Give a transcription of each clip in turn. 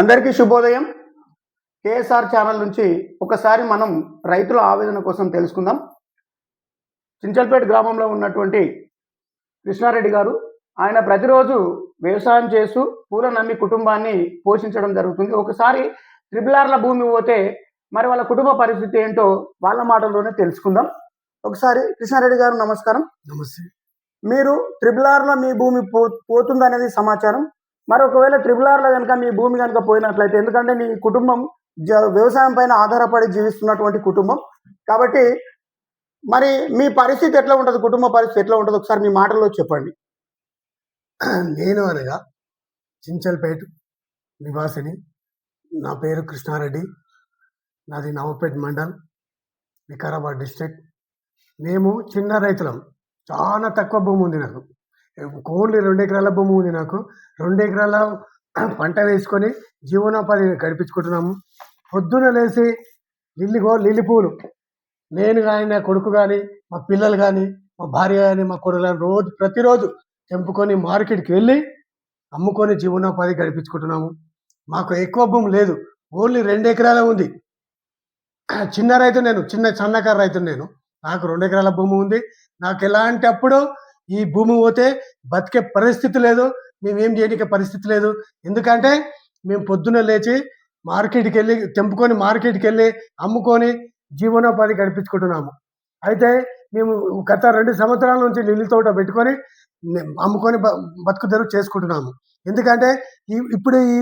అందరికీ శుభోదయం. KSR channel నుంచి ఒకసారి మనం రైతుల ఆవేదన కోసం తెలుసుకుందాం. చించల్పేట గ్రామంలో ఉన్నటువంటి కృష్ణారెడ్డి గారు ఆయన ప్రతిరోజు వ్యవసాయం చేస్తూ పూల నమ్మి కుటుంబాన్ని పోషించడం జరుగుతుంది. ఒకసారి త్రిబులార్ల భూమి పోతే మరి వాళ్ళ కుటుంబ పరిస్థితి ఏంటో వాళ్ళ మాటల్లోనే తెలుసుకుందాం. ఒకసారి కృష్ణారెడ్డి గారు నమస్కారం. నమస్తే. మీరు త్రిబులార్లో మీ భూమి పో పోతుందనేది సమాచారం? మరి ఒకవేళ ట్రిపుల్ ఆర్లో కనుక మీ భూమి కనుక పోయినట్లయితే ఎందుకంటే మీ కుటుంబం జ- వ్యవసాయం పైన ఆధారపడి జీవిస్తున్నటువంటి కుటుంబం. కాబట్టి మరి మీ పరిస్థితి ఎట్లా ఉంటుంది? కుటుంబ పరిస్థితి ఎట్లా ఉంటుంది? ఒకసారి మీ మాటల్లో చెప్పండి. నేను అనగా చించల్పేట నివాసిని. నా పేరు కృష్ణారెడ్డి. నాది నవపేట్ మండల్ వికారాబాద్ డిస్ట్రిక్ట్. మేము చిన్న రైతులం. చాలా తక్కువ భూమి ఉంది నాకు. ఓన్లీ రెండు ఎకరాల భూమి ఉంది నాకు. రెండు ఎకరాల పంట వేసుకొని జీవనోపాధి గడిపించుకుంటున్నాము పొద్దున లేచి లిల్లిగో లిల్లి పూలు. నేను కానీ నా కొడుకు కానీ మా పిల్లలు కానీ మా భార్య కానీ మా కొడుకు కానీ రోజు ప్రతిరోజు తెంపుకొని మార్కెట్కి వెళ్ళి అమ్ముకొని జీవనోపాధి గడిపించుకుంటున్నాము మాకు ఎక్కువ భూమి లేదు. ఓన్లీ రెండు ఎకరాల ఉంది. చిన్న రైతు నేను చిన్న సన్నకారు రైతు నేను. నాకు రెండు ఎకరాల భూమి ఉంది. నాకు ఎలాంటి అప్పుడు ఈ భూమి పోతే బతికే పరిస్థితి లేదు మేమేం చేయడానికి పరిస్థితి లేదు. ఎందుకంటే మేము పొద్దున లేచి మార్కెట్కి వెళ్ళి తెంపుకొని మార్కెట్కి వెళ్ళి అమ్ముకొని జీవనోపాధి గడిపించుకుంటున్నాము అయితే మేము గత రెండు సంవత్సరాల నుంచి లిల్లీ తోట పెట్టుకొని అమ్ముకొని బ- చేసుకుంటున్నాము. ఎందుకంటే ఈ ఇప్పుడు ఈ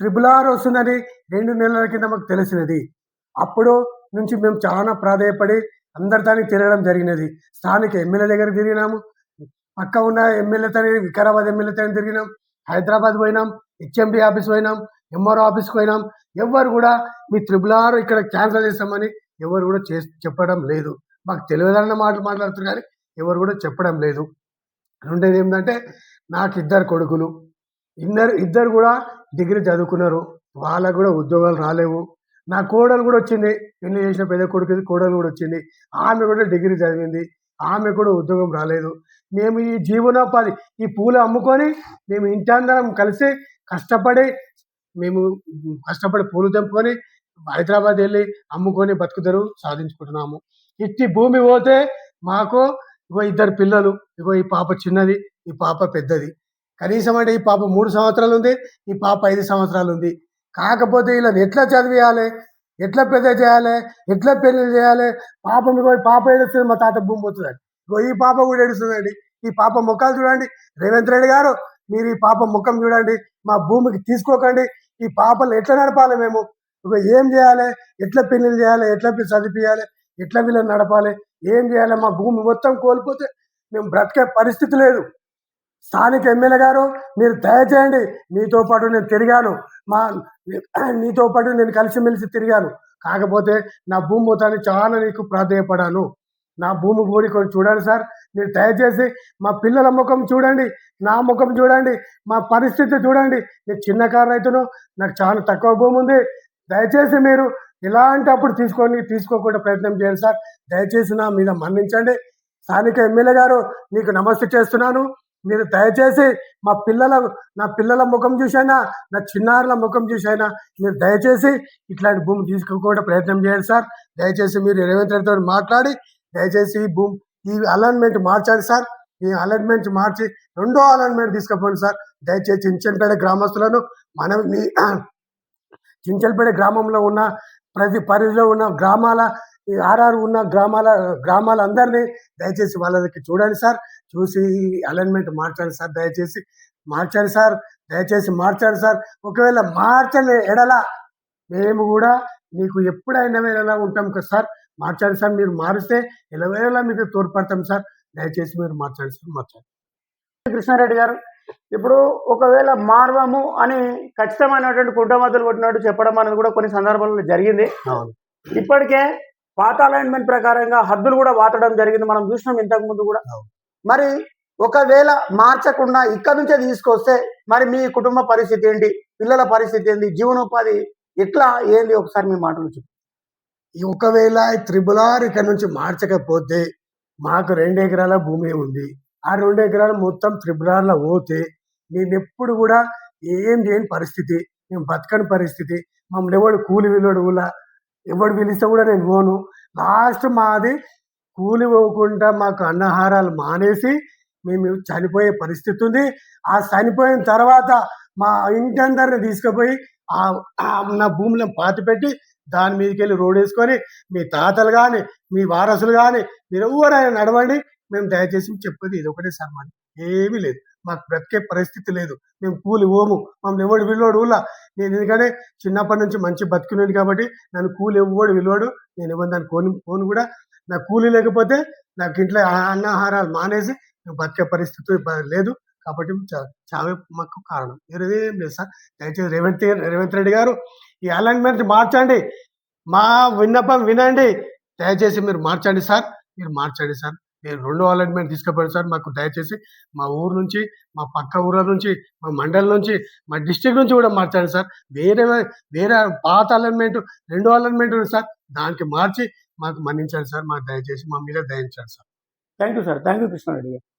ట్రిపుల్ ఆర్ వస్తుందని రెండు నెలల కింద మాకు తెలిసినది. అప్పుడు నుంచి మేము చాలా ప్రాధాయపడి అందరితో తిరగడం జరిగినది. స్థానిక ఎమ్మెల్యే దగ్గర తిరిగినాము పక్క ఉన్న ఎమ్మెల్యేతో వికారాబాద్ ఎమ్మెల్యేతో తిరిగినాం. హైదరాబాద్ పోయినాం. హెచ్ఎండి ఆఫీస్ పోయినాం. ఎంఆర్ఓ ఆఫీస్కి పోయినాం. ఎవరు కూడా మీ త్రిబుల్ ఆర్ ఇక్కడ క్యాన్సిల్ చేస్తామని ఎవరు కూడా చే చెప్పడం లేదు. మాకు తెలియదన్న మాటలు మాట్లాడుతున్నారు కానీ ఎవరు కూడా చెప్పడం లేదు. రెండేది ఏంటంటే నాకు ఇద్దరు కొడుకులు. ఇద్దరు ఇద్దరు కూడా డిగ్రీ చదువుకున్నారు. వాళ్ళకు కూడా ఉద్యోగాలు రాలేవు. నా కోడలు కూడా వచ్చింది. పెళ్ళి చేసిన పెద్ద కొడుకు కోడలు కూడా వచ్చింది. ఆమె కూడా డిగ్రీ చదివింది. ఆమె కూడా ఉద్యోగం రాలేదు. మేము ఈ జీవనోపాధి ఈ పూలు అమ్ముకొని మేము ఇంటందరం కలిసి కష్టపడి మేము కష్టపడి పూలు తెంపుకొని హైదరాబాద్ వెళ్ళి అమ్ముకొని బతుకుదరు సాధించుకుంటున్నాము. ఇట్టి భూమి పోతే మాకు ఇగో ఇద్దరు పిల్లలు ఇగో ఈ పాప చిన్నది ఈ పాప పెద్దది. కనీసం అంటే ఈ పాప మూడు సంవత్సరాలు ఉంది ఈ పాప ఐదు సంవత్సరాలు ఉంది కాకపోతే ఇలా ఎట్లా చదివియాలి? ఎట్లా పెద్ద చేయాలి? ఎట్లా పెళ్ళి చేయాలి? పాప ఇగో పాప ఏడుస్తుంది మా తాత భూమి పోతుందండి. ఇగో ఈ పాప కూడా ఏడుస్తుందండి. ఈ పాప ముఖాలు చూడండి. రేవంత్ రెడ్డి గారు మీరు ఈ పాప ముఖం చూడండి. మా భూమికి తీసుకోకండి. ఈ పాపలు ఎట్లా నడపాలి మేము? ఏం చేయాలి? ఎట్లా పెళ్ళిళ్ళు చేయాలి? ఎట్లా చదివియాలి ఎట్లా వీళ్ళని నడపాలి? ఏం చేయాలి? మా భూమి మొత్తం కోల్పోతే మేము బ్రతికే పరిస్థితి లేదు. స్థానిక ఎమ్మెల్యే గారు మీరు దయచేయండి. మీతో పాటు నేను తిరిగాను. మా నీతో పాటు నేను కలిసిమెలిసి తిరిగాను. కాకపోతే నా భూమి మొత్తాన్ని చాలా నీకు ప్రాధేయపడాను. నా భూమి పోడి కొన్ని చూడండి సార్. మీరు దయచేసి మా పిల్లల ముఖం చూడండి. నా ముఖం చూడండి. మా పరిస్థితి చూడండి. నేను చిన్న కారు రైతును. నాకు చాలా తక్కువ భూమి ఉంది. దయచేసి మీరు ఇలాంటి అప్పుడు తీసుకొని తీసుకోకుండా ప్రయత్నం చేయండి సార్. దయచేసి నా మీద మన్నించండి. స్థానిక ఎమ్మెల్యే గారు నీకు నమస్తే చేస్తున్నాను. మీరు దయచేసి మా పిల్లల నా పిల్లల ముఖం చూసైనా నా చిన్నారుల ముఖం చూసైనా మీరు దయచేసి ఇట్లాంటి భూమి తీసుకోకుండా ప్రయత్నం చేయండి సార్. దయచేసి మీరు రేవంత్ రెడ్డితో మాట్లాడి దయచేసి భూమి ఈ అలైన్మెంట్ మార్చాలి సార్. ఈ అలైన్మెంట్ మార్చి రెండో అలైన్మెంట్ తీసుకుపోండి సార్. దయచేసి చించన్పేట గ్రామస్తులను మనం మీ చించల్పేట గ్రామంలో ఉన్న ప్రతి పరిధిలో ఉన్న గ్రామాల ఈ ఆర్ఆర్ ఉన్న గ్రామాల గ్రామాలందరినీ దయచేసి వాళ్ళకి చూడండి సార్. చూసి అలైన్మెంట్ మార్చాలి సార్. దయచేసి మార్చాలి సార్. దయచేసి మార్చాలి సార్. ఒకవేళ మార్చని ఎడల మేము కూడా మీకు ఎప్పుడైనా ఉంటాం కదా సార్. మార్చండి సార్ మీరు మారిస్తే ఎలవేళలా మీకు తోడ్పడతాం సార్. దయచేసి మీరు మార్చండి సార్ మార్చండి కృష్ణారెడ్డి గారు ఇప్పుడు ఒకవేళ మార్వము అని ఖచ్చితమైనటువంటి కుటుంబతులు కొట్టినట్టు చెప్పడం అనేది కూడా కొన్ని సందర్భాల్లో జరిగింది. ఇప్పటికే పాత అలైన్మెంట్ ప్రకారంగా హద్దులు కూడా వాతడం జరిగింది. మనం చూసినాం ఇంతకు ముందు కూడా. మరి ఒకవేళ మార్చకుండా ఇక్కడ నుంచే తీసుకొస్తే మరి మీ కుటుంబ పరిస్థితి ఏంటి? పిల్లల పరిస్థితి ఏంటి? జీవనోపాధి ఎట్లా? ఏంది? ఒకసారి మీ మాటలు చెప్పు ఒకవేళ త్రిబుల్ ఆర్ ఇక్కడ నుంచి మార్చకపోతే మాకు రెండు ఎకరాల భూమి ఉంది. ఆ రెండు ఎకరాలు మొత్తం త్రిబుల్ ఆర్లో పోతే మేము ఎప్పుడు కూడా ఏం చేయని పరిస్థితి. మేము బతకని పరిస్థితి. మమ్మల్ని ఎవడు కూలి విలువడు ఎవడు పిలిస్తే కూడా నేను పోను. లాస్ట్ మాది కూలి పోకుండా మాకు అన్నహారాలు మానేసి మేము చనిపోయే పరిస్థితి ఉంది. ఆ చనిపోయిన తర్వాత మా ఇంటి అందరిని తీసుకుపోయి ఆ నా భూమిలో పాతి పెట్టి దాని మీదకి వెళ్ళి రోడ్ వేసుకొని మీ తాతలు కానీ మీ వారసులు కానీ మీరు ఎవరైనా నడవండి మేము దయచేసి చెప్పేది ఇది ఒకటే సార్ మాది. ఏమీ లేదు. మాకు బ్రతికే పరిస్థితి లేదు. మేము కూలి ఓము. మమ్మల్ని ఎవడు విలువడు ఊళ్ళ? నేను ఎందుకంటే చిన్నప్పటి నుంచి మంచి బతికినాడు కాబట్టి నన్ను కూలి ఎవ్వడు విలువడు నేను ఇవ్వను దాన్ని కోని కోను కూడా. నా కూలి లేకపోతే నాకు ఇంట్లో అన్నాహారాలు మానేసి బతికే పరిస్థితి లేదు కాబట్టి చా- చావే మాకు కారణం. వేరేదేం లేదు సార్. దయచేసి రేవంత్ రేవంత్ రెడ్డి గారు ఈ అలైన్మెంట్ మార్చండి. మా విన్నపం వినండి. దయచేసి మీరు మార్చండి సార్. మీరు మార్చండి సార్. మీరు రెండో అలైన్మెంట్ తీసుకుపోండి సార్. మాకు దయచేసి మా ఊరు నుంచి మా పక్క ఊర్ల నుంచి మా మండలం నుంచి మా డిస్టిక్ నుంచి కూడా మార్చండి సార్. వేరే వేరే పాత అలైన్మెంట్ రెండో అలైన్మెంట్ ఉంది సార్. దానికి మార్చి మాకు మన్నించండి సార్. మాకు దయచేసి మా మీద దయించండి sir. Thank you sir. Thank you Krishna Reddy గారు.